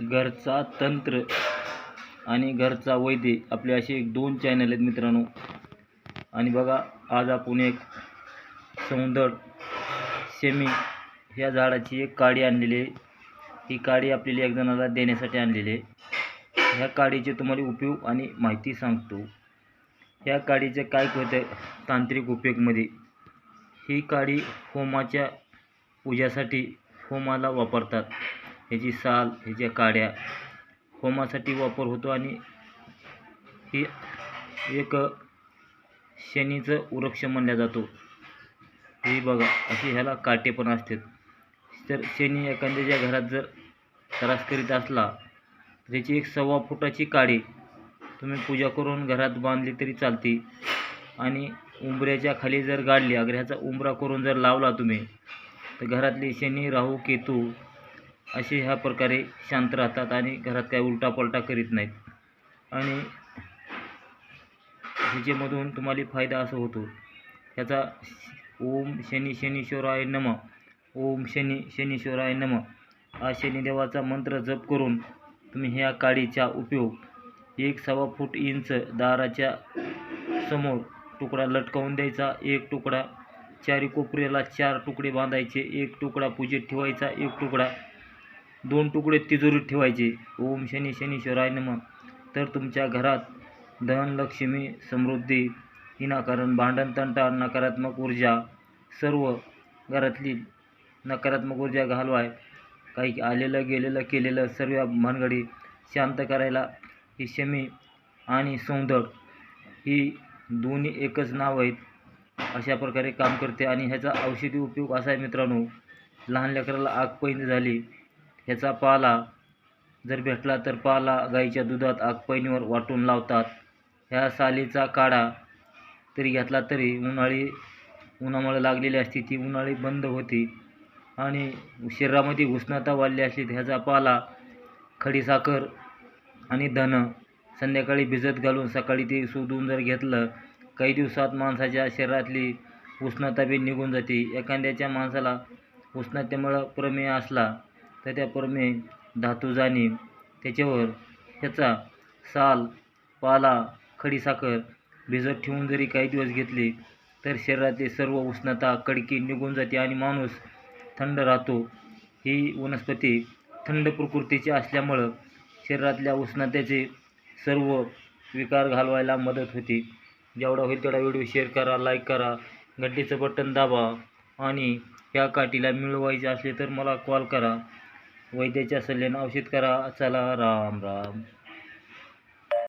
घरचा तंत्र आणि घरचा वैद्य आपले असे एक दोन चॅनल आहेत मित्रांनो. आणि बघा आज आपण एक सौंदर सेमी ह्या झाडाची एक काडी आणलेली आहे. ही काडी आपल्याला एक जणाला देण्यासाठी आणलेली आहे. ह्या काडीचे तुम्हाला उपयोग आणि माहिती सांगतो. ह्या काडीचं काय कळतं तांत्रिक उपयोगमध्ये? ही काडी होमाच्या पूजासाठी होमाला वापरतात. ह्याची साल ह्याच्या काड्या होमासाठी वापर होतो आणि ही एक शनीचं वृक्ष मानला जातो. हे बघा असे ह्याला काटे पण असतात. तर शनी एखाद्याच्या घरात जर त्रास करीत असला तर ह्याची एक सव्वा फुटाची काडी तुम्ही पूजा करून घरात बांधली तरी चालते. आणि उंबऱ्याच्या खाली जर गाडली अगर ह्याचा उंबरा करून जर लावला तुम्ही तर घरातली शनी राहू केतू असे ह्या प्रकारे शांत राहतात आणि घरात काही उलटापलटा करीत नाहीत. आणि ह्याच्यामधून तुम्हाला फायदा असा होतो. ह्याचा ओम शनी शनीश्वराय नम. ओम शनी शनीश्वराय नम. हा शनिदेवाचा मंत्र जप करून तुम्ही ह्या काडीचा उपयोग एक सव्वा फूट इंच दाराच्या समोर तुकडा लटकावून द्यायचा. एक तुकडा चारी कोपऱ्याला चार तुकडे बांधायचे. एक तुकडा पूजेत ठेवायचा. एक तुकडा दोन तुकडे तिजोरीत ठेवायचे. ओम शनी शनीश्वराय नम. तर तुमच्या घरात धनलक्ष्मी समृद्धी विनाकारण भांडण तंटा नकारात्मक ऊर्जा सर्व घरातली नकारात्मक ऊर्जा घालवाय. काही आलेलं गेलेलं केलेलं सर्व भानगडी शांत करायला ही शमी आणि सौंदड ही दोन्ही एकच नाव आहेत. अशा प्रकारे काम करते आणि ह्याचा औषधी उपयोग असा आहे मित्रांनो. लहान लेकराला आग पैंद झाली. ह्याचा पाला जर भेटला तर पाला गाईच्या दुधात आगपैनीवर वाटून लावतात. ह्या सालीचा काढा तरी घेतला तरी उन्हाळी उन्हामुळे लागलेली असते ती उन्हाळी बंद होती. आणि शरीरामध्ये उष्णता वाढली असली ह्याचा पाला खडीसाखर आणि धन संध्याकाळी भिजत घालून सकाळी ते शोधून जर घेतलं काही दिवसात माणसाच्या शरीरातली उष्णता बी निघून जाते. एखाद्याच्या माणसाला उष्णतेमुळं प्रमेय असला तर त्या धातू जाणे त्याच्यावर ह्याचा साल पाला खडीसाखर भिजत ठेवून जरी काही दिवस घेतले तर शरीरातली सर्व उष्णता कडकी निघून जाते आणि माणूस थंड राहतो. ही वनस्पती थंड प्रकृतीची असल्यामुळं शरीरातल्या उष्णतेचे सर्व विकार घालवायला मदत होते. जेवढा होईल तेवढा व्हिडिओ शेअर करा लाईक करा घंटेचं बटन दाबा आणि या काठीला मिळवायचे असले तर मला कॉल करा. वैद्याच्या सल्ल्यानं औषध करा. चला राम राम.